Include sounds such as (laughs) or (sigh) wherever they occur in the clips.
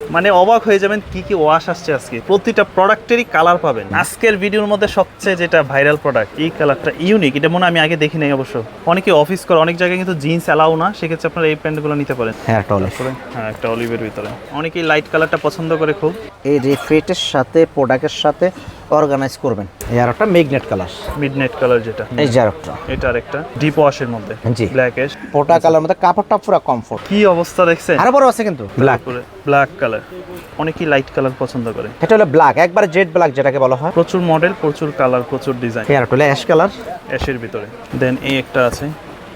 মানে অবাক হয়ে যাবেন কি কি ওয়াশ আসছে আজকে। প্রতিটা প্রোডাক্টেরই কালার পাবেন। আজকের ভিডিওর মধ্যে সবচেয়ে যেটা ভাইরাল প্রোডাক্ট এই কালারটা ইউনিক এটা মনে আমি আগে দেখি নাই অবশ্য। অনেকে অফিস করে অনেক জায়গায় কিন্তু জিন্স অ্যালাউ না সেক্ষেত্রে আপনারা এই প্যান্টগুলো নিতে পারেন। হ্যাঁ একটা অলিভ হ্যাঁ একটা অলিভের ভিতরে। অনেকেই লাইট কালারটা পছন্দ করে খুব। এই রিফ্রেটের সাথে প্রোডাক্টের সাথে অর্গানাইজ করবেন। এই আর একটা ম্যাগনেট কালার মিডনাইট কালার যেটা। এই যে আরেকটা এটা আরেকটা। ডিপ ওয়াশের মধ্যে। জি। ব্ল্যাকেশ পোটা কালার মধ্যে কাপড়টা পুরো কমফোর্ট কি অবস্থা দেখছেন? আরও বড় আছে কিন্তু। ব্ল্যাক ব্ল্যাক কালার অনেকেই লাইট কালার পছন্দ করে। এটা হলো ব্ল্যাক একবার জেড ব্ল্যাক যেটাকে বলা হয়। প্রচুর মডেল প্রচুর কালার প্রচুর ডিজাইন এই হলো অ্যাশ কালার অ্যাশের ভিতরে। দেন এই একটা আছে।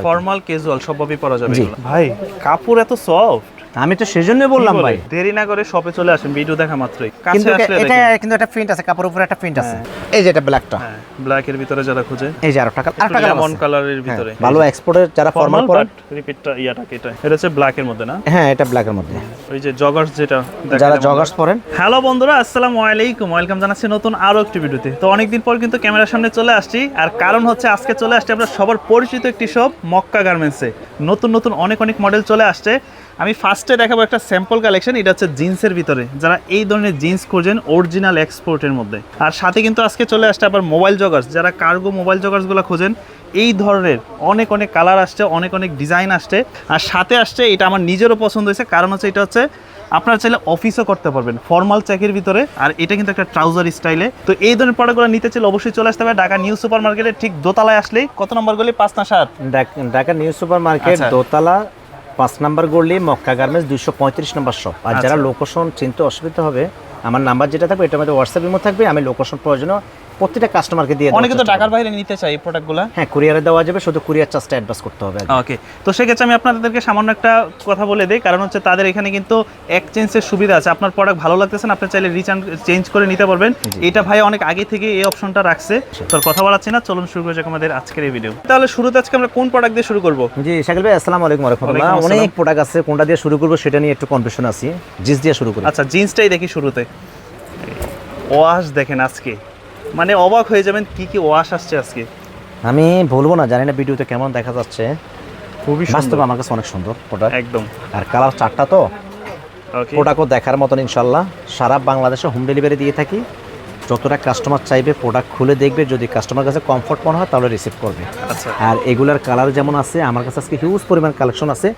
ফর্মাল ক্যাজুয়াল সবভাবেই পরা যাবে। ভাই কাপড় এত সফট আমি তো সেজন্যই বললাম ভাই। দেরি না করে শপে চলে আসেন ভিডিও দেখা মাত্রই। কাছে আসলে এটা কিন্তু একটা প্রিন্ট আছে কাপড়ের উপরে একটা প্রিন্ট আছে। এই যে এটা ব্ল্যাকটা হ্যাঁ ব্ল্যাক এর ভিতরে যারা খুঁজে এই যে আরেকটা কালার আরেকটা কালার লেমন কালারের ভিতরে। ভালো এক্সপোর্টের যারা ফর্মাল পরেন রিপিটটা ইয়াটা এটা? এটা হচ্ছে ব্ল্যাক এর মধ্যে না? হ্যাঁ এটা ব্ল্যাকের মধ্যে। ওই যে জগার্স যেটা যারা জগার্স পরেন। হ্যালো বন্ধুরা আসসালামু আলাইকুম। ওয়েলকাম জানাচ্ছি নতুন আরও একটি ভিডিওতে। তো অনেকদিন পর কিন্তু ক্যামেরার সামনে চলে আসছি। আর কারণ হচ্ছে আজকে চলে আসছে আমরা সবার পরিচিত একটি শপ মক্কা গার্মেন্টসে নতুন নতুন অনেক অনেক মডেল চলে আসছে। আমি ফার্স্টে দেখাবো একটা স্যাম্পল কালেকশন এটা হচ্ছে জিন্সের ভিতরে। যারা এই ধরনের জিন্স খুঁজেন অরিজিনাল এক্সপোর্টের মধ্যে। আর সাথে কিন্তু আজকে চলে আসছে আবার মোবাইল জগার্স যারা কার্গো মোবাইল জগার্সগুলো খোঁজেন এই ধরনের অনেক অনেক কালার আসছে অনেক অনেক ডিজাইন আসছে। আর সাথে আসছে এটা আমার নিজেরও পছন্দ হয়েছে কারণ হচ্ছে এটা হচ্ছে আপনারা চাইলে অফিসও করতে পারবেন ফর্মাল চেকের ভিতরে। আর এটা কিন্তু একটা ট্রাউজার স্টাইলে তো এই ধরনের প্রোডাক্টগুলো নিতে চাইলে অবশ্যই চলে আসতে হবে ঢাকা নিউ সুপার মার্কেটের ঠিক দোতলায় আসলেই। কত নম্বর গলি? পাঁচ না সাত? ঢাক- ঢাকা নিউ সুপার মার্কেট আচ্ছা। দোতলা পাঁচ নাম্বার গড়লি মক্কা গার্মেন্টস দুশো পঁয়ত্রিশ নম্বর শপ আর যারা আচ্ছা। লোকেশন চিনতে অসুবিধা হবে আমার নাম্বার যেটা থাকবে এটা মধ্যে হোয়াটসঅ্যাপ ইমো থাকবে আমি লোকেশন প্রয়োজনে প্রত্যেকটা কাস্টমারকে দিয়ে অনেকে তো ঢাকার বাইরে নিতে চাই এই প্রোডাক্টগুলো হ্যাঁ কুরিয়ারে দেওয়া যাবে শুধু কুরিয়ার চার্জটা অ্যাডভান্স করতে হবে ওকে তো সেক্ষেত্রে আমি আপনাদেরকে সামান্য একটা কথা বলে দিই কারণ হচ্ছে তাদের এখানে কিন্তু এক্সচেঞ্জের সুবিধা আছে। আপনার প্রোডাক্ট ভালো লাগতেছে না আপনি চাইলে রিটার্ন চেঞ্জ করে নিতে পারবেন। এটা ভাই অনেক আগে থেকে এই অপশনটা রাখছে। তোর কথা বলাচ্ছি না চলুন শুরু করে যাক আমাদের আজকের এই ভিডিও তাহলে শুরুতে আজকে আমরা কোন প্রোডাক্ট দিয়ে শুরু করব? জি শাকিল ভাই আসসালামু আলাইকুম রহমতুল্লাহ। অনেক প্রোডাক্ট আছে কোনটা দিয়ে শুরু করব সেটা নিয়ে একটু কনফিউশন আছি। জিন্স দিয়ে শুরু করি। আচ্ছা জিন্সটাই দেখি শুরুতে। ওয়াশ দেখেন আজকে। মানে অবাক হয়ে যাবেন কি কি ওয়াশ আসছে আজকে। আমি বলব না জানি না ভিডিওতে কেমন দেখা যাচ্ছে। খুবই বাস্তবে আমার কাছে অনেক সুন্দর প্রোডাক্ট একদম। আর কালার চারটা তো। ওকে প্রোডাক্টও দেখার মতন ইনশাল্লাহ। সারা বাংলাদেশে হোম ডেলিভারি দিয়ে থাকি। যতটা কাস্টমার চাইবে প্রোডাক্ট খুলে দেখবে। যদি কাস্টমার কাছে কমফোর্ট মনে হয় তাহলে রিসিভ করবে। আচ্ছা। আর এগুলার কালার যেমন আছে আমার কাছে আজকে হিউজ পরিমাণ কালেকশন আছে।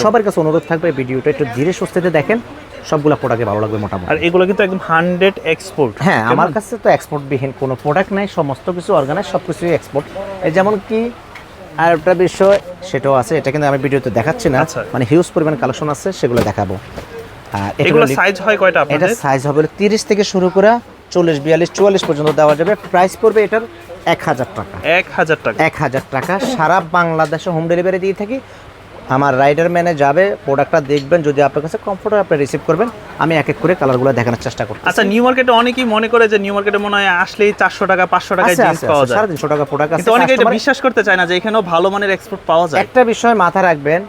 সবার কাছে অনুরোধ থাকবে ভিডিওটা একটু ধীরে সুস্থিতে দেখেন। সবগুলা প্রোডাক্টে ভালো লাগবে মোটামুটি। আর এগুলো কিন্তু একদম হান্ড্রেড এক্সপোর্ট হ্যাঁ আমার কাছে তো এক্সপোর্টবিহীন কোনো প্রোডাক্ট নাই সমস্ত কিছু অর্গানাইজ সব কিছুই এক্সপোর্ট এই যেমন কি আর একটা বিষয় সেটাও আছে এটা কিন্তু আমি ভিডিওতে দেখাচ্ছি না আচ্ছা। মানে হিউজ পরিমাণ কালেকশন আছে সেগুলো দেখাবো। আর এগুলো সাইজ হয় কয়টা এটা সাইজ হবে তিরিশ থেকে শুরু করে চল্লিশ বিয়াল্লিশ চুয়াল্লিশ পর্যন্ত দেওয়া যাবে। প্রাইস পড়বে এটার এক হাজার টাকা। এক হাজার টাকা। এক হাজার টাকা। সারা বাংলাদেশে হোম ডেলিভারি দিয়ে থাকি। আমার রাইডার ম্যানে যাবে প্রোডাক্টটা দেখবেন যদি আপনার কাছে কমফোর্ট আপনি রিসিভ করবেন। আমি এক এক করে কালারগুলো দেখানোর চেষ্টা করছি আচ্ছা নিউ মার্কেটে অনেকেই মনে করে যে নিউ মার্কেটে মনে হয় আসলেই চারশো টাকা পাঁচশো টাকায় জিন্স পাওয়া যায়। সাড়ে তিনশো টাকা প্রোডাক্ট আছে অনেকে এটা বিশ্বাস করতে চায় না যে এখানেও ভালো মানের এক্সপোর্ট পাওয়া যায়। একটা বিষয় মাথায় রাখবেন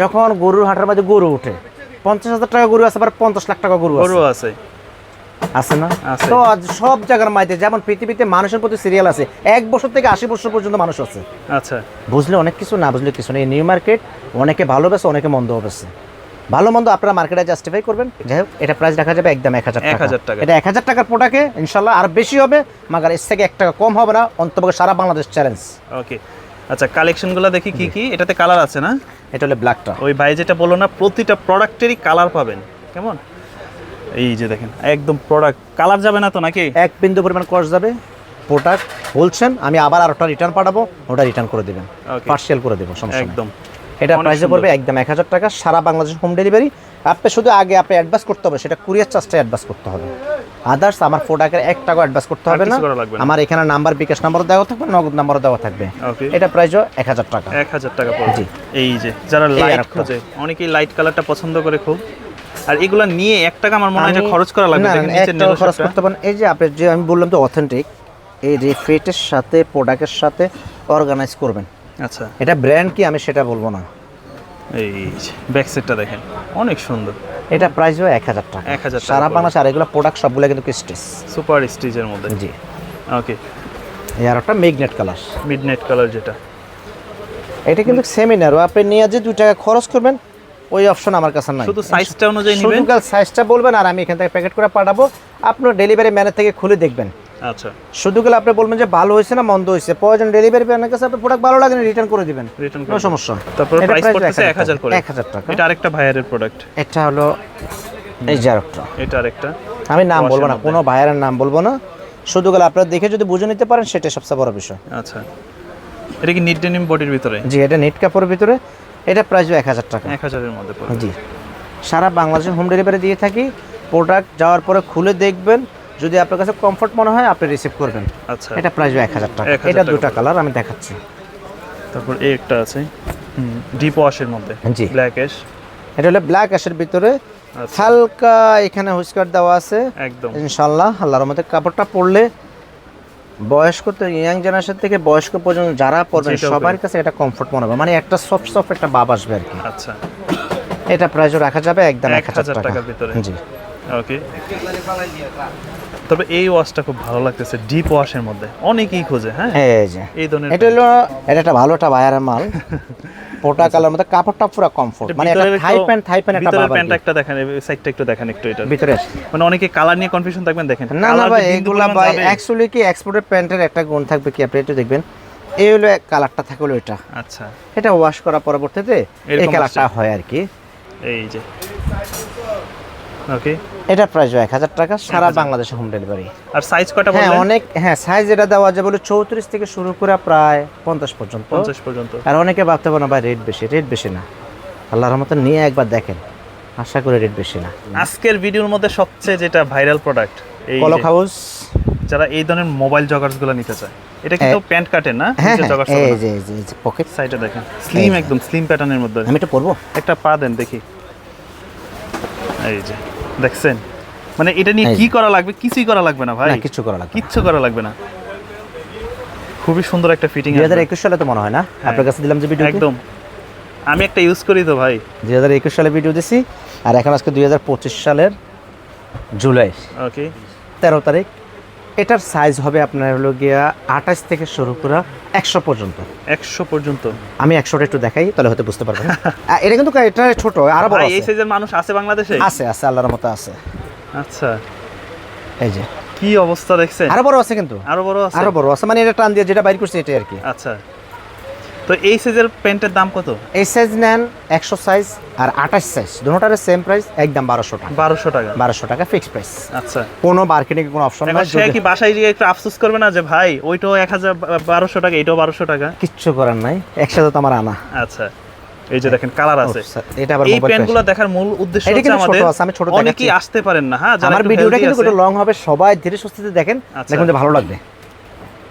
যখন গরুর হাটের মধ্যে গরু উঠে পঞ্চাশ হাজার টাকা গরু আছে আবার পঞ্চাশ লাখ টাকা গরু গরু আছে। আছে না? তো সব জায়গার মাইতে যেমন পৃথিবীতে মানুষের প্রতি সিরিয়াল আছে এক বছর থেকে আশি বছর পর্যন্ত মানুষ আছে। আচ্ছা। বুঝলে অনেক কিছু না বুঝলে কিছু নেই। নিউ মার্কেট অনেকে ভালো বেছে অনেকে মন্দ বেছে ভালো মন্দ আপনারা মার্কেটে জাস্টিফাই করবেন। যাই হোক এটা প্রাইস রাখা যাবে একদম এক হাজার টাকা। এটা এক হাজার টাকার প্রোডাক্টে ইনশাল্লাহ আর বেশি হবে মাগার এর থেকে এক টাকা কম হবে না অন্তপক্ষে সারা বাংলাদেশ চ্যালেঞ্জ ওকে আচ্ছা কালেকশনগুলো দেখি কি কি? এটাতে কালার আছে না? এটা হলো ব্ল্যাকটা ওই ভাই যেটা বলল না প্রতিটা প্রোডাক্টেরই কালার পাবেন। কেমন? এই যে দেখেন একদম প্রোডাক্ট কালার যাবে না তো নাকি? এক বিন্দু পরিমাণ কস্ট যাবে। প্রোডাক্ট বলছেন আমি আবার আর ওটা রিটার্ন পাঠাবো ওটা রিটার্ন করে দেবেন. পার্সিয়াল করে দেবো সমস্যা একদম। এটা প্রাইসে পড়বে একদম এক হাজার টাকা সারা বাংলাদেশ হোম ডেলিভারি আপনি শুধু আগে আপনি অ্যাডভান্স করতে হবে সেটা কুরিয়ার চার্জটা অ্যাডভান্স করতে হবে। আদার্স আমার প্রোডাক্টের এক টাকা অ্যাডভান্স করতে হবে না। আমার এখানে নাম্বার বিকাশ নাম্বার দেওয়া থাকবে নগদ নাম্বারও দেওয়া থাকবে। এটা প্রাইসও এক হাজার টাকা। এক হাজার টাকা পড়বে। জি। এই যে যারা লাইট খোঁজে অনেকেই লাইট কালারটা পছন্দ করে খুব। আর এগুলা নিয়ে এক টাকা আমার মনে হয় খরচ করা লাগবে না, এক খরচ করতে পারেন। এই যে আপনি যে আমি বললাম তো অথেন্টিক এই রিফ্রেটের সাথে প্রোডাক্টের সাথে অর্গানাইজ করবেন। আচ্ছা। এটা ব্র্যান্ড কি আমি সেটা বলব না। এই ব্যাক সেটটা দেখেন অনেক সুন্দর। এটা প্রাইসও এক হাজার টাকা। 1000 টাকা সারা। বাংলাদেশ আর এগুলো প্রোডাক্ট সবগুলো কিন্তু স্টেজ সুপার স্টিচের মধ্যে। জি। ওকে আর একটা ম্যাগনেট কালার মিডনাইট কালার যেটা। এটা কিন্তু সেমিনার আপনি নিয়ে যে দুই টাকা খরচ করবেন ওই অপশন আমার কাছে নাই। শুধু সাইজটা অনুযায়ী শুধু নেবেন? সাইজটা বলবেন আর আমি এখান থেকে প্যাকেট করে পাঠাবো। আপনার ডেলিভারি ম্যানের থেকে খুলে দেখবেন। আচ্ছা। শুধু গেলে আপনি বলবেন যে ভালো হয়েছে না মন্দ হয়েছে। প্রয়োজন ডেলিভারি ম্যানের কাছে আপনার প্রোডাক্ট ভালো লাগে রিটার্ন করে দিবেন। রিটার্ন কোনো সমস্যা তারপর প্রাইস পড়তেছে 1000 করে। এক হাজার টাকা। এটা আরেকটা ভাইয়ারের প্রোডাক্ট এটা হলো এই যে আরেকটা। এটা আরেকটা। আমি নাম বলব না। কোনো ভাইয়ারের নাম বলব না। শুধু গেলে আপনারা দেখে যদি বুঝে নিতে পারেন সেটা সবচেয়ে বড় বিষয়। আচ্ছা। এটা কি নিট ডেনিম বডির ভিতরে? জি এটা নেট কাপড়ের ভিতরে। এটা প্রাইস এক হাজার টাকা। এক হাজারের মধ্যে জি। সারা বাংলাদেশে হোম ডেলিভারি দিয়ে থাকি। প্রোডাক্ট যাওয়ার পরে খুলে দেখবেন। যদি আপনার কাছে কমফর্ট মনে হয় আপনি রিসিভ করবেন। আচ্ছা। এটা প্রাইস এক হাজার টাকা। এটা দুটা কালার আমি দেখাচ্ছি। তারপর এই একটা আছে। ডিপ ওয়াশের মধ্যে। জি। ব্ল্যাক এশ এটা হলো ব্ল্যাক অ্যাশের ভিতরে। আচ্ছা। হালকা এখানে হুইস্কার দেওয়া আছে। একদম। ইনশাল্লাহ আল্লাহর মধ্যে কাপড়টা পরলে বয়স্ক তো ইয়াং জেনারেশন থেকে বয়স্ক পর্যন্ত যারা পড়বেন সবার কাছে এটা কমফর্ট মনে হবে। মানে একটা সফট সফট একটা বাব আসবে আর কি। আচ্ছা। এটা প্রাইসও রাখা যাবে একদম এক 1000 হাজার টাকার ভিতরে। জি। ওকে তবে এই ওয়াশটা খুব ভালো লাগতেছে ডিপ ওয়াশের মধ্যে। অনেকেই খোঁজে হ্যাঁ? এই যে। এই ধরনের এটা হলো এটা একটা ভালো একটা বায়ারের মাল। (laughs) পোটা কালার মধ্যে কাপড়টা পুরো কমফোর্ট মানে একটা থাই প্যান্ট থাই প্যান্ট একটা ভিতরে কি। একটা দেখেন সাইডটা একটু দেখেন একটু এটা। ভিতরে মানে অনেকে কালার নিয়ে কনফিউশন থাকবেন দেখেন। না না ভাই এগুলা ভাই অ্যাকচুয়ালি কি এক্সপোর্টের প্যান্টের একটা গুণ থাকবে কি? আপনি একটু দেখবেন। এই হলো কালারটা থাকল এটা। আচ্ছা। এটা ওয়াশ করা পরবর্তীতে এই কালারটা হয় আর কি। এই যে। ওকে এটা প্রাইস এক হাজার টাকা সারা বাংলাদেশে হোম ডেলিভারি আর সাইজ কয়টা হ্যাঁ অনেক হ্যাঁ সাইজ এটা দেওয়া যায় বলে চৌত্রিশ থেকে শুরু করে প্রায় পঞ্চাশ পর্যন্ত। 50 পর্যন্ত। আর অনেকে ভাবতে পারে ভাই রেট বেশি রেট বেশি না। আল্লাহর রহমতে নিয়ে একবার দেখেন। আশা করি রেট বেশি না। আজকের ভিডিওর মধ্যে সবচেয়ে যেটা ভাইরাল প্রোডাক্ট এই কলক হাউস যারা এই ধরনের মোবাইল জগার্সগুলো নিতে চায় এটা কিন্তু প্যান্ট কাটে না? হ্যাঁ হ্যাঁ এই যে এই যে এই যে পকেট সাইডে দেখেন। স্লিম একদম স্লিম প্যাটার্নের মধ্যে। আমি এটা পরবো? একটা পা দেন দেখি। এই যে। দেখছেন? মানে এটা নিয়ে কি করা লাগবে? কিছুই করা লাগবে না ভাই। কিছু করা লাগবে কিচ্ছু করা লাগবে না। খুবই সুন্দর একটা ফিটিং দুই হাজার একুশ সালে তো মনে হয় না? আপনার কাছে দিলাম যে ভিডিও একদম। আমি একটা ইউজ করি তো ভাই। দুই হাজার একুশ সালে ভিডিও দিছি। আর এখন আজকে দুই হাজার পঁচিশ সালের জুলাই। ওকে তেরো তারিখ। এটার সাইজ হবে আপনার হলো গিয়া আঠাশ থেকে শুরু করে একশো পর্যন্ত। একশো পর্যন্ত। আমি একশোটা একটু দেখাই তাহলে হয়তো বুঝতে পারবেন। (laughs) এটা কিন্তু এটা ছোট আরও বড় এই সাইজের মানুষ আছে বাংলাদেশে? আছে আছে আল্লাহর মতো আছে। আচ্ছা। এই যে। কি অবস্থা দেখছেন? আরও বড় আছে কিন্তু। আরও বড় আছে? আরও বড় আছে মানে এটা টান দিয়ে যেটা বাইর করছে এটাই আর কি। আচ্ছা। তো এই সাইজের প্যান্টের দাম কত? এই সাইজ নেন একশো সাইজ আর আঠাশ সাইজ দুটার সেম প্রাইস একদম বারোশো টাকা। বারোশো টাকা। বারোশো টাকা ফিক্স প্রাইস আচ্ছা। কোনো মার্কেটিং কোনো অপশন নাই সে কি বাসায় গিয়ে একটু আফসোস করবে না যে ভাই ওইটাও এক হাজার বারোশো টাকা এইটাও বারোশো টাকা কিচ্ছু করার নাই একসাথে তো আমার আনা। আচ্ছা। এই যে দেখেন কালার আছে। এটা আবার এই প্যান্টগুলো দেখার মূল উদ্দেশ্য হচ্ছে আমাদের আছে, আমি ছোট অনেকেই আসতে পারেন না হ্যাঁ? আমার ভিডিওটা কিন্তু একটু লং হবে সবাই ধীরে সুস্থিতে দেখেন আচ্ছা। দেখুন যে ভালো লাগবে।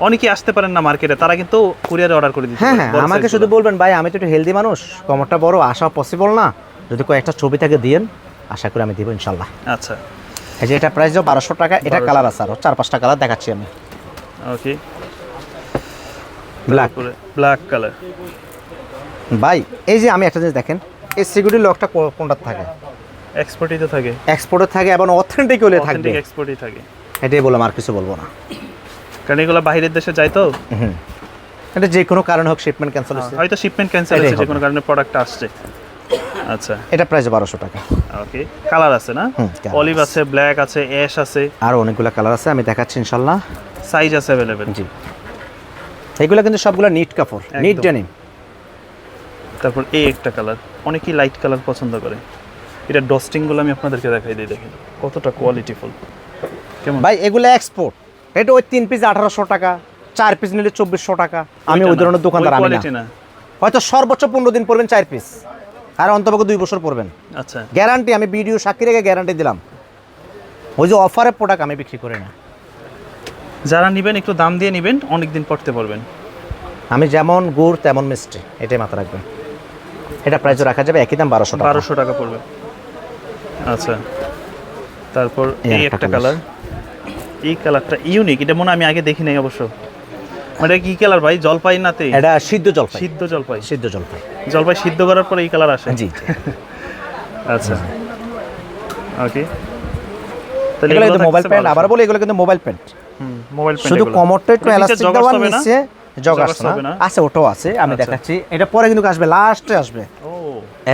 অনেকেই আসতে পারেন না মার্কেটে তারা কিন্তু কুরিয়ারে অর্ডার করে দিতে হ্যাঁ হ্যাঁ আমাকে শুধু বলবেন ভাই আমি তো একটু হেলদি মানুষ কমরটা বড় আসা পসিবল না। যদি কয়েকটা ছবি থেকে দিয়েন আশা করি আমি দিব ইনশাল্লাহ। আচ্ছা। এই যে এটা প্রাইস যাও বারোশো টাকা এটা কালার আছে আরও চার পাঁচটা কালার দেখাচ্ছি আমি। ওকে ব্ল্যাক ব্ল্যাক কালার ভাই এই যে আমি একটা জিনিস দেখেন এই সিকিউরিটি লকটা কোনটা থাকে? এক্সপোর্টই তো থাকে। এক্সপোর্টে থাকে এবং অথেন্টিক হলে থাকবে। অথেন্টিক এক্সপোর্টই থাকে। এটাই বললাম আর কিছু বলব না। কারণ এগুলো বাইরের দেশে যায় তো। এটা যে কোনো কারণে হোক শিপমেন্ট ক্যান্সেল হচ্ছে হয়তো শিপমেন্ট ক্যান্সেল হচ্ছে যে কোনো কারণে প্রোডাক্ট আসছে। আচ্ছা। এটা প্রাইস বারোশো টাকা। ওকে কালার আছে না? অলিভ আছে। ব্ল্যাক আছে অ্যাশ আছে। আর অনেকগুলো কালার আছে আমি দেখাচ্ছি ইনশাল্লাহ সাইজ আছে অ্যাভেলেবেল জি। এগুলো কিন্তু সবগুলো নিট কাপড় নিট। ডেনিম তারপর এই একটা কালার অনেকেই লাইট কালার পছন্দ করে। এটা ডস্টিংগুলো আমি আপনাদেরকে দেখাই দিই দেখেন। কতটা কোয়ালিটিফুল কেমন? ভাই এগুলো এক্সপোর্ট এটা ওই তিন পিস আঠারোশো টাকা চার পিস নিলে চব্বিশশো টাকা। আমি ওই ধরনের দোকানদার আমি না। হয়তো সর্বোচ্চ পনেরো দিন পড়বেন চার পিস আর অন্তপক্ষে দুই বছর পড়বেন আচ্ছা। গ্যারান্টি আমি ভিডিও সাক্ষী রেখে গ্যারান্টি দিলাম। ওই যে অফারের প্রোডাক্ট আমি বিক্রি করি না। যারা নেবেন একটু দাম দিয়ে নেবেন অনেক দিন পড়তে পারবেন। আমি যেমন গুড় তেমন মিষ্টি এটাই মাথা রাখবেন। এটা প্রাইস রাখা যাবে একই দাম বারোশো টাকা। বারোশো টাকা পড়বে। আচ্ছা। তারপর এই একটা কালার এই কালারটা? ইউনিক এটা মনে আমি আগে দেখি নাই অবশ্য। মানে এটা কি কালার ভাই? জলপাই নাতে এটা সিদ্ধ জলপাই। সিদ্ধ জলপাই। সিদ্ধ জলপাই। জলপাই সিদ্ধ করার পরে এই কালার আসে? জি আচ্ছা। ওকে। তাহলে এগুলো কিন্তু মোবাইল প্যান্ট আবার বলি এগুলো কিন্তু মোবাইল প্যান্ট মোবাইল প্যান্ট শুধু কমরটা একটু এলাস্টিক দেওয়া নিচে জগার্স হবে না? আছে ওটাও আছে আমি আচ্ছা। দেখাচ্ছি। এটা পরে কিন্তু আসবে লাস্টে আসবে। ও।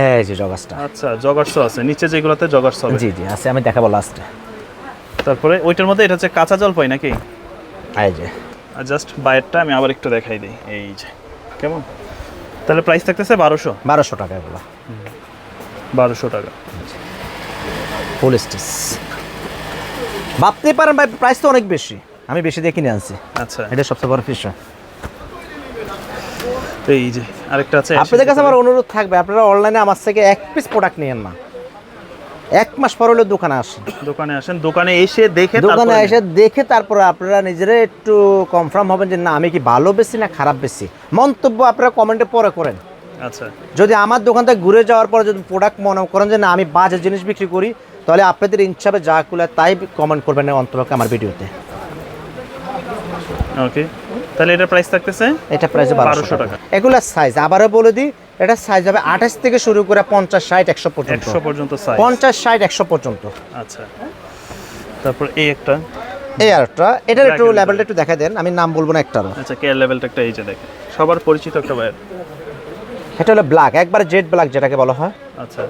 এই যে জগাসটা আচ্ছা জগার্স আছে। নিচে যেগুলোতে জগার্স হবে। জি জি আছে আমি দেখাবো লাস্টে তারপরে ওইটার মধ্যে এটা হচ্ছে কাঁচা জল জলপাই নাকি? এই যে। আর জাস্ট বাইরটা আমি আবার একটু দেখাই দিই। এই যে কেমন? তাহলে প্রাইস থাকতেছে বারোশো। বারোশো টাকা এগুলো। বারোশো টাকা। ফুল স্টিচ ভাবতে পারেন ভাই প্রাইস তো অনেক বেশি। আমি বেশি দিয়ে কিনে আনছি। আচ্ছা। এটা সবচেয়ে বড় ফিস এই যে আরেকটা আছে আপনাদের কাছে আমার অনুরোধ থাকবে আপনারা অনলাইনে আমার থেকে এক পিস প্রোডাক্ট নিয়েন না এক মাস পর হলে দোকানে আসেন। দোকানে আসেন দোকানে এসে দেখে দোকানে এসে দেখে তারপরে আপনারা নিজেরা একটু কনফার্ম হবেন যে না আমি কি ভালো বেশি না খারাপ বেশি? মন্তব্য আপনারা কমেন্টে পরে করেন। আচ্ছা। যদি আমার দোকান থেকে ঘুরে যাওয়ার পরে যদি প্রোডাক্ট মনে করেন যে না আমি বাজে জিনিস বিক্রি করি তাহলে আপনাদের ইচ্ছাবে যা কুলে তাই কমেন্ট করবেন অন্তপক্ষে আমার ভিডিওতে। ওকে তাহলে এটা প্রাইস থাকতেছে এটা প্রাইস বারোশো টাকা। টাকা। এগুলো সাইজ আবারও বলে দিই এটা সাইজ হবে আঠাশ থেকে শুরু করে পঞ্চাশ ষাট একশো পর্যন্ত। একশো পর্যন্ত সাইজ পঞ্চাশ ষাট একশো পর্যন্ত। আচ্ছা। তারপর এই একটা। এই আরেকটা এটার একটু লেভেলটা একটু দেখা দেন আমি নাম বলব না একটা আচ্ছা কেয়ার লেভেলটা একটা এই যে দেখে সবার পরিচিত একটা বাইর এটা হলো ব্ল্যাক একবার জেড ব্ল্যাক যেটাকে বলা হয়। আচ্ছা।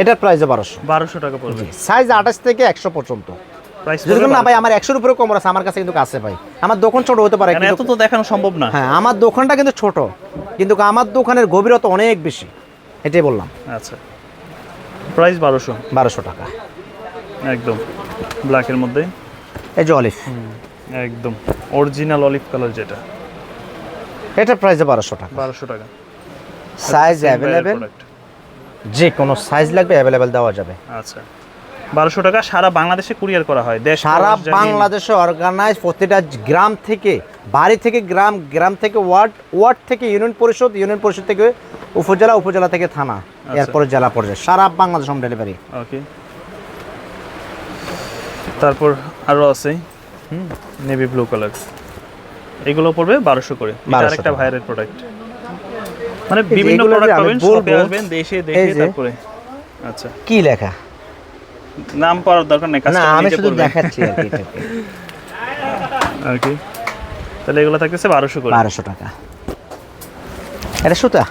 এটার প্রাইস বারোশো। বারোশো টাকা পড়বে। সাইজ আঠাশ থেকে একশো পর্যন্ত। না ভাই আমার একশোর উপরে আছে আমার কাছে কিন্তু আছে ভাই। আমার দোকান ছোট হতে পারে এত তো দেখানো সম্ভব না। হ্যাঁ আমার দোকানটা কিন্তু ছোট। কিন্তু আমার দোকানের গভীরতা অনেক বেশি এটাই বললাম। আচ্ছা। প্রাইস বারোশো। বারোশো টাকা। একদম। ব্ল্যাকের মধ্যে। এই যে অলিভ একদম। অরিজিনাল অলিভ কালার যেটা। এটার প্রাইস বারোশো টাকা। বারোশো টাকা। সাইজ অ্যাভেলেবেল যে কোনো সাইজ লাগবে অ্যাভেলেবেল দেওয়া যাবে। আচ্ছা। বারোশো টাকা সারা বাংলাদেশে কুরিয়ার করা হয়। দেশ সারা বাংলাদেশে অর্গানাইজ প্রতিটা গ্রাম থেকে বাড়ি থেকে গ্রাম গ্রাম থেকে ওয়ার্ড ওয়ার্ড থেকে ইউনিয়ন পরিষদ ইউনিয়ন পরিষদ থেকে উপজেলা উপজেলা থেকে থানা এরপরে জেলা পর্যায়ে। সারা বাংলাদেশ হোম ডেলিভারি ওকে তারপর আরও আছে হুম নেভি ব্লু কালার এগুলো পড়বে বারোশো করে। এটা 1200 আরেকটা। ভাইরাল প্রোডাক্ট মানে বিভিন্ন প্রোডাক্ট পাবেন শপে আসবেন দেশে দেখে তারপরে। আচ্ছা। কি লেখা? নাম পাওয়ার দরকার নেই না আমি শুধু দেখাচ্ছি আর কি। ওকে (laughs) তাহলে এগুলো থাকতেছে বারোশো করে। বারোশো টাকা। এটা সুতা?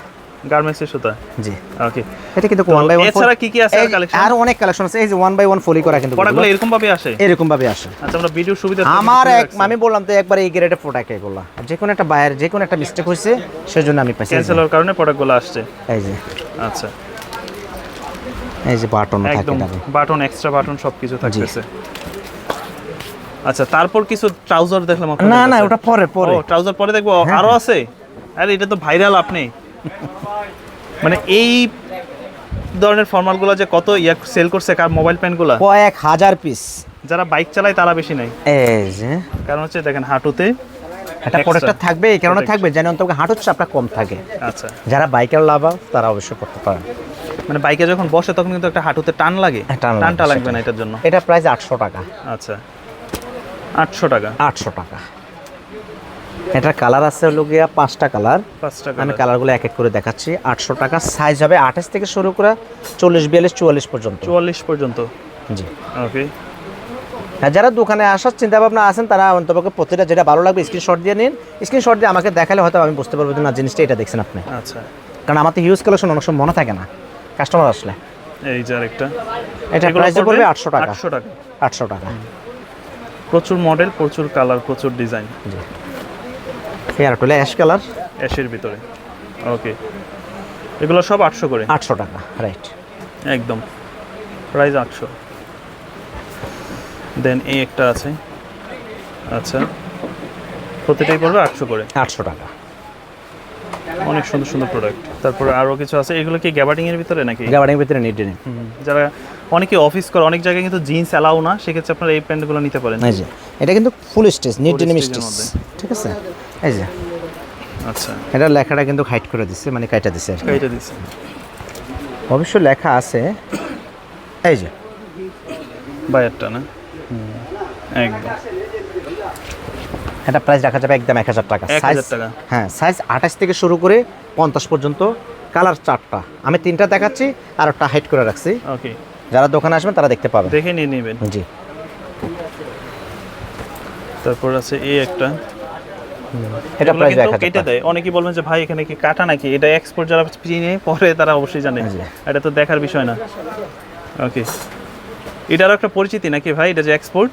গার্মেন্টসের সুতা? জি। ওকে এটা কিন্তু ওয়ান বাই ওয়ান এছাড়া কি কি আছে আর আরও অনেক কালেকশন আছে। এই যে ওয়ান বাই ওয়ান ফলি করা কিন্তু প্রোডাক্টগুলো এরকম ভাবে আসে? এরকম ভাবে আসে। আচ্ছা আমরা ভিডিও সুবিধা আমার এক আমি বললাম তো একবার এই গ্রেডে প্রোডাক্ট এগুলো। যে কোনো একটা বাইরের যে কোনো একটা মিস্টেক হয়েছে সেজন্য আমি পাইছি। ক্যান্সেল হওয়ার কারণে প্রোডাক্টগুলো আসছে। এই যে। আচ্ছা। এই যে বাটন থাকে একদম বাটন এক্সট্রা বাটন সবকিছু থাকতেছে। আচ্ছা তারপর কিছু ট্রাউজার দেখলাম না না ওটা পরে পরে। ট্রাউজার পরে দেখব। হ্যাঁ, আরও আছে? আরে এটা তো ভাইরাল আপনি। মানে এই ধরনের ফর্মালগুলো যে কত ইয়া সেল করছে কার মোবাইল প্যান্টগুলো কয়েক হাজার পিস যারা বাইক চালায় তারা বেশি নাই এই যে। কারণ হচ্ছে দেখেন হাঁটুতে একটা Extra. প্রোডাক্টটা থাকবে এই কারণে থাকবে। যেন অন্তত হাঁটুর চাপটা কম থাকে। আচ্ছা। যারা বাইকের লাভা তারা অবশ্যই করতে পারে মানে বাইকে যখন বসে তখন কিন্তু একটা হাঁটুতে টান লাগে। হ্যাঁ, টানটা লাগবে না এটার জন্য? এটা প্রাইস আটশো টাকা। আচ্ছা। আটশো টাকা? আটশো টাকা। এটার কালার আছে হলো গিয়া পাঁচটা কালার পাঁচ টাকা আমি কালারগুলো এক এক করে দেখাচ্ছি। আটশো টাকা সাইজ হবে আঠাশ থেকে শুরু করে চল্লিশ বিয়াল্লিশ চুয়াল্লিশ পর্যন্ত। চুয়াল্লিশ পর্যন্ত? জি। ওকে। আর যারা দোকানে আসার চিন্তা ভাবনা আছেন তারা অন্তপক্ষে প্রতিটা যেটা ভালো লাগবে স্ক্রিনশট দিয়ে নিন। স্ক্রিনশট দিয়ে আমাকে দেখালে হয়তো আমি বুঝতে পারব যে না জিনিসটা এটা দেখছেন আপনি। আচ্ছা। কারণ আমার তো হিউজ কালেকশন অনেক সময় মনে থাকে না। কাস্টমার আসলে। এই যে আরেকটা। এটা প্রাইস পড়বে আটশো টাকা। আটশো টাকা। আটশো টাকা। প্রচুর মডেল প্রচুর কালার প্রচুর ডিজাইন ফেয়ার টুলে অ্যাশ কালার অ্যাশের ভিতরে। ওকে এগুলো সব আটশো করে। আটশো টাকা রাইট একদম। প্রাইস আটশো। দেন এই একটা আছে। আচ্ছা। প্রতিটাই পড়বে আটশো করে। আটশো টাকা। অনেক সুন্দর সুন্দর প্রোডাক্ট তারপরে আরও কিছু আছে? এগুলো কি গ্যাবার্ডিং এর ভিতরে নাকি? গাবার্ডিং ভিতরে নিড নিন হুম, যারা অনেকে অফিস করে অনেক জায়গায় কিন্তু জিন্স অ্যালাউ না সেক্ষেত্রে আপনারা এই প্যান্টগুলো নিতে পারেন। এই যে এটা কিন্তু full stage need Full denim stage মধ্যে। ঠিক আছে? এই যে। আচ্ছা। এটা লেখাটা কিন্তু হাইট করে দিচ্ছে মানে কাইটা দিচ্ছে আর কি। এইটা দিচ্ছে অবশ্য লেখা আছে। এই যে। বায়ারটা না? একদম। এটা প্রাইস রাখা যাবে একদম এক হাজার টাকা। সাইজ হ্যাঁ সাইজ আঠাশ থেকে শুরু করে পঞ্চাশ পর্যন্ত কালার চারটা। আমি তিনটা দেখাচ্ছি আর একটা হাইট করে রাখছি। ওকে যারা দোকানে আসবেন তারা দেখতে পাবেন। দেখে নিয়ে নেবেন। জি। তারপর আছে এই একটা। এটা প্রাইস কিন্তু কেটে দেয়। অনেকেই বলবেন যে ভাই এখানে কি কাটা নাকি? এটা এক্সপোর্ট যারা চিনে পরে তারা অবশ্যই জানে। এটা তো দেখার বিষয় না। ওকে এটারও একটা পরিচিতি নাকি ভাই? এটা যে এক্সপোর্ট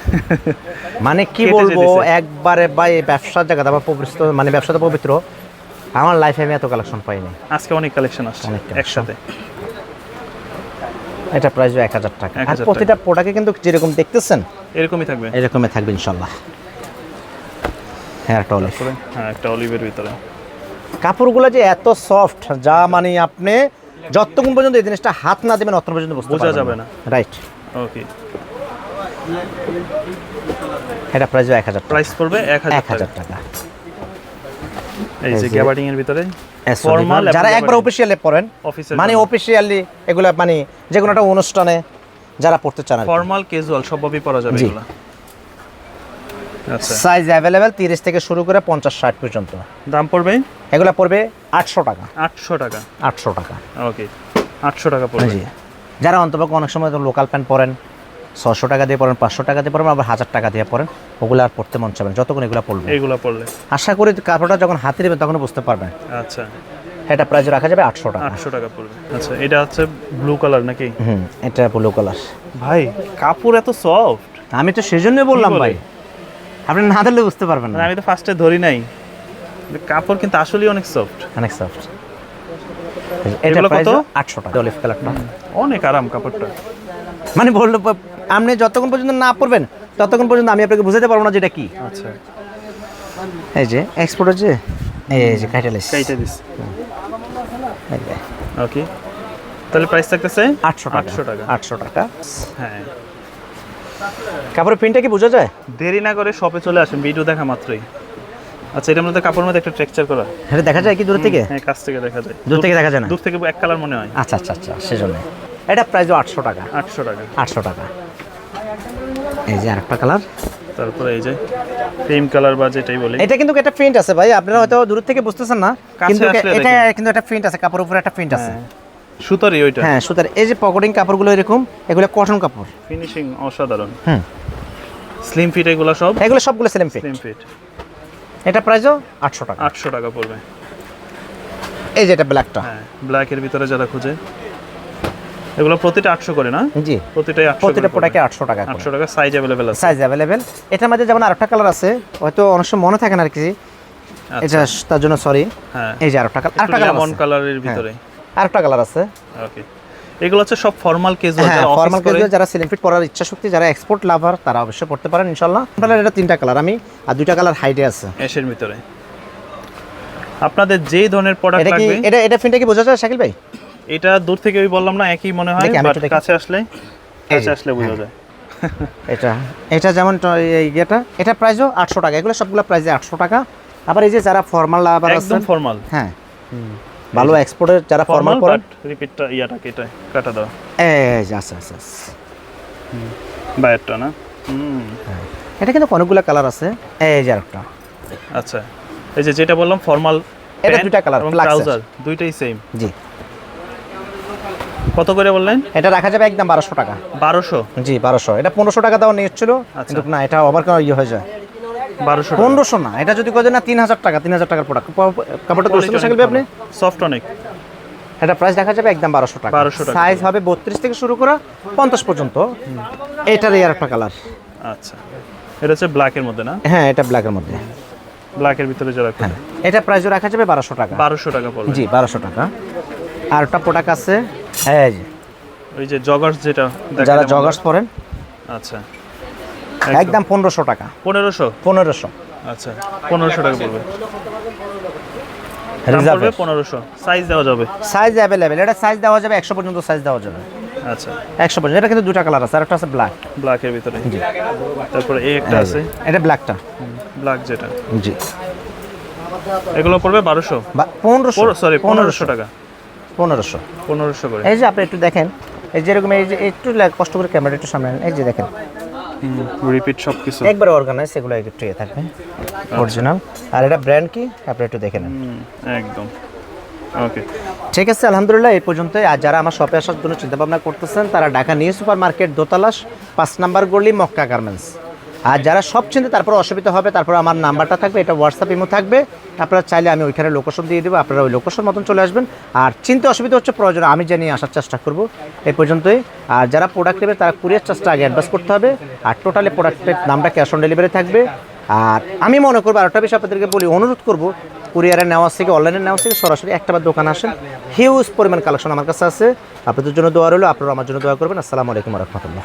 (laughs) মানে কি বলব। একবারে ভাই এই ব্যবসার জায়গাতে আমার পবিত্র মানে ব্যবসাতে পবিত্র আমার লাইফে আমি এত কালেকশন পাইনি। আজকে অনেক কালেকশন আসছে একসাথে। এটা প্রাইস এক হাজার টাকা। আর প্রতিটা প্রোডাক্টে কিন্তু যেরকম দেখতেছেন এরকমই থাকবে। এরকমই থাকবে ইনশাল্লাহ। হ্যাঁ একটা অলিভ হ্যাঁ একটা অলিভের ভিতরে। কাপড়গুলো যে এত সফট যা মানে আপনি যতক্ষণ পর্যন্ত এই জিনিসটা হাত না দেবেন অত পর্যন্ত বোঝা যাবে না। রাইট ওকে এটা প্রাইস এক হাজার প্রাইস পড়বে এক হাজার টাকা। এই যে গ্যাবার্ডিং এর ভিতরে ফর্মাল যারা একবার অফিসিয়ালি পড়েন মানে অফিসিয়ালি এগুলো মানে যে কোনো একটা অনুষ্ঠানে যারা পড়তে চান ফর্মাল ক্যাজুয়াল সবভাবেই পরা যাবে। এগুলো। আচ্ছা। সাইজ অ্যাভেলেবেল তিরিশ থেকে শুরু করে পঞ্চাশ ষাট পর্যন্ত। দাম পড়বে? এগুলো পড়বে আটশো টাকা। আটশো টাকা। আটশো টাকা। ওকে আটশো টাকা পড়বে। জি। যারা অন্তপক্ষে অনেক সময় তো লোকাল প্যান্ট পরেন ছশো টাকা দিয়ে পড়েন পাঁচশো টাকা দিয়ে পড়েন আবার হাজার টাকা দিয়ে পড়েন। ওগুলো আর পড়তে মন চাবেন যতক্ষণ এগুলো পড়বে। এইগুলা পড়লে। আশা করি কাপড়টা যখন হাতে নেবেন তখন বুঝতে পারবেন। আচ্ছা। এটা প্রাইস রাখা যাবে আটশো টাকা। আটশো টাকা পড়বে। আচ্ছা এটা হচ্ছে ব্লু কালার নাকি? হুম এটা ব্লু কালার ভাই কাপড় এত সফট আমি তো সেই জন্যই বললাম ভাই। আপনি না ধরলে বুঝতে পারবেন না। আমি তো ফার্স্টে ধরি নাই। কাপড় কিন্তু আসলেই অনেক সফট অনেক সফট এটা এগুলো কত? আটশো টাকা। অলিভ কালারটা অনেক আরাম কাপড়টা। মানে বলল আপনি যতক্ষণ পর্যন্ত না পড়বেন ততক্ষণ পর্যন্ত আমি আপনাকে বুঝাতে পারব না যেটা কি। আচ্ছা। এই যে এক্সপোর্ট হচ্ছে এই যে কাইটালিস এইটা ওকে। তাহলে প্রাইস থাকতেছে আটশো আটশো টাকা। আটশো টাকা। হ্যাঁ। কাপড়ের প্রিন্টটা কি বোঝা যায়? দেরি না করে শপে চলে আসেন ভিডিও দেখা মাত্রই। আচ্ছা এটার মধ্যে কাপড়ের মধ্যে একটা টেক্সচার করা। এটা দেখা যায় কি দূর থেকে? হ্যাঁ কাছ থেকে দেখা যায়। দূর থেকে দেখা যায় না? দূর থেকে এক কালার মনে হয়। আচ্ছা আচ্ছা আচ্ছা সেজন্য এটা প্রাইসও আটশো টাকা। আটশো টাকা। আটশো টাকা। এই যে আরেকটা কালার। তারপরে এই যে ক্রিম কালার বা যেটাই বলি। এটা কিন্তু একটা প্রিন্ট আছে ভাই আপনারা হয়তো দূর থেকে বুঝতেছেন না। কিন্তু এটা কিন্তু একটা প্রিন্ট আছে কাপড়ের উপরে একটা প্রিন্ট আছে। হ্যাঁ সুতারই ওইটা। হ্যাঁ সুতার। এই যে পকেটিং কাপড়গুলো এরকম এগুলো কটন কাপড়। ফিনিশিং অসাধারণ। হুম। স্লিম ফিট এগুলো সব? এগুলো সবগুলো সেলিম ফিট স্লিম ফিট এটা প্রাইসও আটশো টাকা। আটশো টাকা পড়বে। এই যে এটা ব্ল্যাকটা হ্যাঁ ব্ল্যাকের ভিতরে যারা খুঁজে। এগুলো প্রতিটা আটশো করে না? জি। প্রতিটাই আটশো প্রতিটা প্রোডাক্টে আটশো টাকা আটশো টাকা সাইজ অ্যাভেলেবেল আছে। সাইজ অ্যাভেলেবেল এটার মধ্যে যেমন আরেকটা কালার আছে হয়তো অনেক সময় মনে থাকে না আর কি। এটা তার জন্য সরি হ্যাঁ। এই যে আরেকটা কালার আরেকটা কালার লেমন কালারের ভিতরে। আরেকটা কালার আছে। ওকে এগুলো হচ্ছে সব ফর্মাল ক্যাজুয়াল হ্যাঁ যারা ফর্মাল ক্যাজুয়াল যারা ফিট পরার ইচ্ছা শক্তি যারা এক্সপোর্ট লাভার তারা অবশ্যই পড়তে পারেন ইনশাল্লাহ আপনার এটা তিনটা কালার আমি আর দুইটা কালার হাইডে আছে। এসের ভিতরে। আপনাদের যেই ধরনের প্রোডাক্ট লাগবে এটা এটা ফিনটা কি বোঝা যায় শাকিল ভাই? এটা দূর থেকে ওই বললাম না একই মনে হয় কাছে আসলে কাছে আসলে বোঝা যায়। এটা এটা যেমন এই ইয়েটা এটা প্রাইসও আটশো টাকা এগুলো সবগুলো প্রাইসে আটশো টাকা। আবার এই যে যারা ফর্মাল লাভার একদম ফর্মাল হ্যাঁ। ভালো এক্সপোর্টের যারা ফর্মাল বাট রিপিটটা ইয়াটাকে এটা কাটা দাও। এই আচ্ছা আচ্ছা আচ্ছা। বায়ারটা না? হুম। এটা কিন্তু অনেকগুলো কালার আছে। এই যে আরেকটা। আচ্ছা। এই যে যেটা বললাম ফর্মাল এটা দুইটা কালার ট্রাউজার দুইটাই সেম জি। কত করে বললেন? এটা রাখা যাবে একদম বারোশো টাকা। বারোশো? জি বারোশো। এটা পনেরোশো টাকা দাও নিচ্ছিল আচ্ছা। কিন্তু না এটা কেন ইয়ে হয়ে যায়। বারোশো পনেরোশো না এটা যদি কয় না তিন হাজার টাকা তিন হাজার টাকার প্রোডাক্ট কাপড়টা তুলছিল আপনি? সফট অনেক। এটা প্রাইস দেখা যাবে একদম বারোশো টাকা। 1200 টাকা। সাইজ হবে বত্রিশ থেকে শুরু করা পঞ্চাশ পর্যন্ত। এটার এই আর একটা কালার আচ্ছা। এটা হচ্ছে ব্ল্যাকের মধ্যে না? হ্যাঁ এটা ব্ল্যাকের মধ্যে। ব্ল্যাকের ভিতরে যারা হ্যাঁ। এটা প্রাইসও রাখা যাবে বারোশো টাকা। বারোশো টাকা জি বারোশো টাকা। আর একটা প্রোডাক্ট আছে হ্যাঁ ওই যে জগার্স যেটা যারা জগার্স পরেন আচ্ছা। একদম পনেরোশো টাকা। পনেরোশো? পনেরোশো। আচ্ছা পনেরোশো টাকা পড়বে। পনেরোশো। সাইজ দেওয়া যাবে। সাইজ অ্যাভেলেবেল এটা সাইজ দেওয়া যাবে একশো পর্যন্ত সাইজ দেওয়া যাবে। আচ্ছা। একশো পর্যন্ত। এটা কিন্তু দুটা কালার আছে আর একটা আছে ব্ল্যাক ব্ল্যাকের ভিতরে। তারপরে এই একটা আছে। এটা ব্ল্যাকটা ব্ল্যাক যেটা। জি। এগুলো পড়বে বারোশো? পনেরোশো। সরি পনেরোশো টাকা। পনেরোশো। পনেরোশো করে। এই যে আপনি একটু দেখেন এই যেরকম এই যে একটু কষ্ট করে ক্যামেরা একটু সামনে। এই যে দেখেন। রিপিট সব কিছু একবার অর্গানাইজ এগুলো একটু ইয়ে থাকবে অরিজিনাল আর এটা ব্র্যান্ড কি? আপনি একটু দেখে নেন। একদম। ওকে ঠিক আছে আলহামদুলিল্লাহ এই পর্যন্ত আর যারা আমার শপে আসার জন্য চিন্তা ভাবনা করতেছেন তারা ঢাকা নিউ সুপার মার্কেট দোতলাশ পাঁচ নাম্বার গলি মক্কা গার্মেন্টস আর যারা সব চিনতে তারপর অসুবিধা হবে, তারপর আমার নাম্বারটা থাকবে, এটা হোয়াটসঅ্যাপ ইমো থাকবে। আপনারা চাইলে আমি ওইখানে লোকেশন দিয়ে দেবো, আপনারা ওই লোকেশন মতন চলে আসবেন। আর চিনতে অসুবিধা হচ্ছে প্রয়োজন, আমি জানিয়ে আসার চেষ্টা করব এই পর্যন্তই। আর যারা প্রোডাক্ট নেবে, তারা কুরিয়ার চার্জটা আগে অ্যাডভান্স করতে হবে। আর টোটালি প্রোডাক্টের নামটা ক্যাশ অন ডেলিভারি থাকবে। আর আমি মনে করব, আরেকটা বিষয় আপনাদেরকে বলি, অনুরোধ করব কুরিয়ারে নেওয়ার থেকে অনলাইনে নেওয়ার থেকে সরাসরি একটা বার দোকানে আসেন। হিউজ পরিমাণ কালেকশন আমার কাছে আছে। আপনাদের জন্য দোয়া রইল আপনারা আমার জন্য দোয়া করবেন। আসসালামু আলাইকুম রহমতুল্লাহ।